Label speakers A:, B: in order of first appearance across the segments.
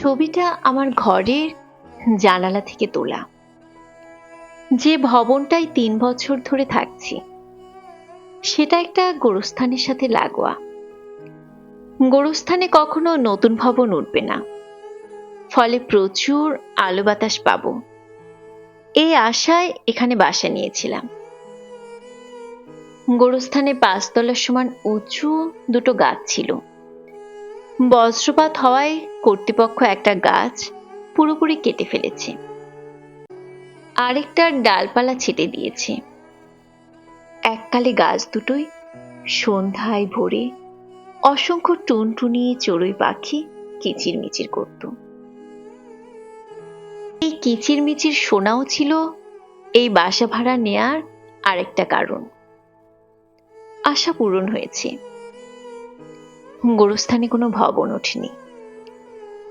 A: ছবিটা আমার ঘরের জানালা থেকে তোলা। যে ভবনটাই তিন বছর ধরে থাকছি, সেটা একটা গোরস্থানের সাথে লাগোয়া। গোরস্থানে কখনো নতুন ভবন উঠবে না। ফলে প্রচুর আলো বাতাস পাব। এই আশায় এখানে বাসা নিয়েছিলাম। গোরস্থানে পাঁচতলার সমান উঁচু দুটো গাছ ছিল। বজ্রপাত হওয়ায় কর্তৃপক্ষ একটা গাছ পুরোপুরি কেটে ফেলেছে। আরেকটার ডালপালা ছেটে দিয়েছে। এককালে গাছ দুটোই সন্ধ্যায় ভোরে অসংখ্য টুনটুনি, চড়ুই পাখি কিচিরমিচির করত। এই কিচিরমিচির শোনাও ছিল এই বাসা ভাড়া নেয়ার আরেকটা কারণ। আশা পূরণ হয়েছে। গোরস্থানে কোনো ভবন ওঠেনি।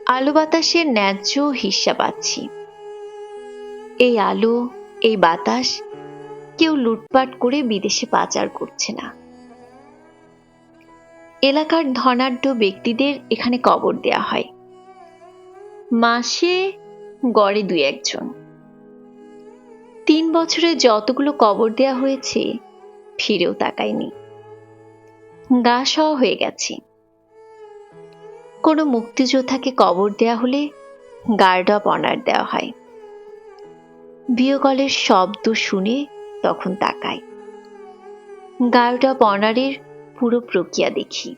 A: আলো বাতাসের ন্যায্য হিস্সা পাচ্ছি এই আলো, এই বাতাস কেউ লুটপাট করে বিদেশে পাচার করছে না। এলাকার ধনাঢ্য ব্যক্তিদের এখানে কবর দেয়া হয়। মাসে গড়ে দুই একজন। তিন বছরে যতগুলো কবর দেয়া হয়েছে, ফিরেও তাকায়নি। গা সওয়া হয়ে গেছে। কোনো মুক্তিযোদ্ধাকে কবর দেয়া হলে গার্ড অফ অনার দেওয়া হয়। বিয়োগলের শব্দ শুনে তখন তাকায় গার্ড অফ অনারের পুরো প্রক্রিয়া দেখি।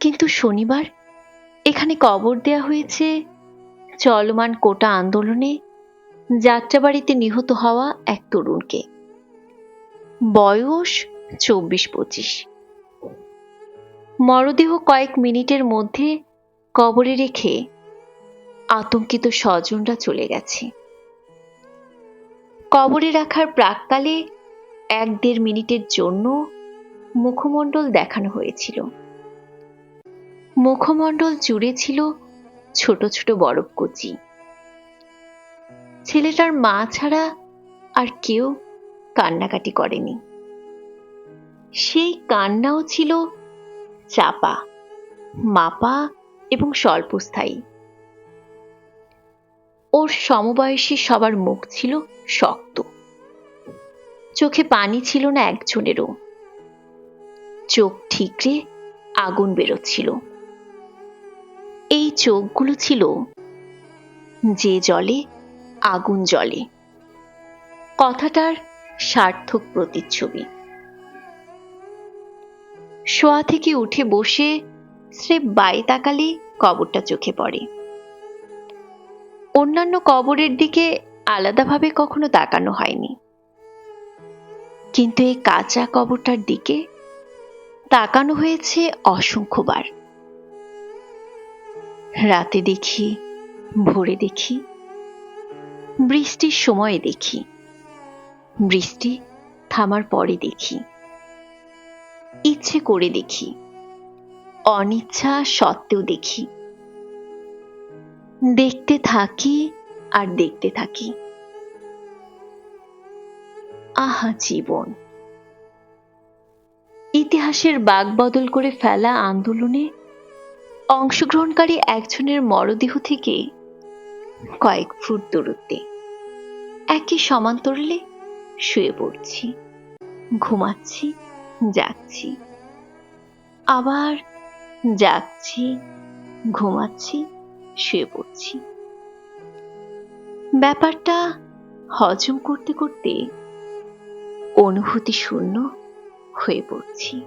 A: কিন্তু শনিবার এখানে কবর দেয়া হয়েছে চলমান কোটা আন্দোলনে যাত্রাবাড়িতে নিহত হওয়া এক তরুণকে। বয়স চব্বিশ পঁচিশ। মরদেহ কয়েক মিনিটের মধ্যে কবরে রেখে আতঙ্কিত স্বজনরা চলে গেছে। কবরে রাখার প্রাককালে এক দেড় মিনিটের জন্য মুখমণ্ডল দেখানো হয়েছিল। মুখমণ্ডল জুড়ে ছিল ছোট ছোট বরফ কুচি। ছেলেটার মা ছাড়া আর কেউ কান্নাকাটি করেনি। সেই কান্নাও ছিল চাপা, মাপা এবং স্বল্পস্থায়ী। ওর সমবয়সী সবার মুখ ছিল শক্ত। চোখে পানি ছিল না একজনেরও। চোখ ঠিকরে আগুন বেরোচ্ছিল। এই চোখগুলো ছিল যে জলে আগুন জলে কথাটার সার্থক প্রতিচ্ছবি। শোয়া থেকে উঠে বসে স্রেফ বাই তাকালে কবরটা চোখে পড়ে। অন্যান্য কবরের দিকে আলাদাভাবে কখনো তাকানো হয়নি। কিন্তু এই কাঁচা কবরটার দিকে তাকানো হয়েছে অসংখ্যবার। রাতে দেখি, ভোরে দেখি, বৃষ্টির সময়ে দেখি, বৃষ্টি থামার পরে দেখি। ইচ্ছে করে দেখি, অনিচ্ছা সত্ত্বেও দেখি। দেখতে থাকি আর দেখতে থাকি। আহা জীবন। ইতিহাসের বাগ বদল করে ফেলা আন্দোলনে অংশগ্রহণকারী একজনের মরদেহ থেকে কয়েক ফুট দূরত্বে একই সমান্তরালে শুয়ে পড়ছি, ঘুমাচ্ছি যাচ্ছি। আবার যাচ্ছি ঘুমাচ্ছি শুয়ে পড়ছি। ব্যাপারটা হজম করতে করতে অনুভূতি শূন্য হয়ে পড়ছি।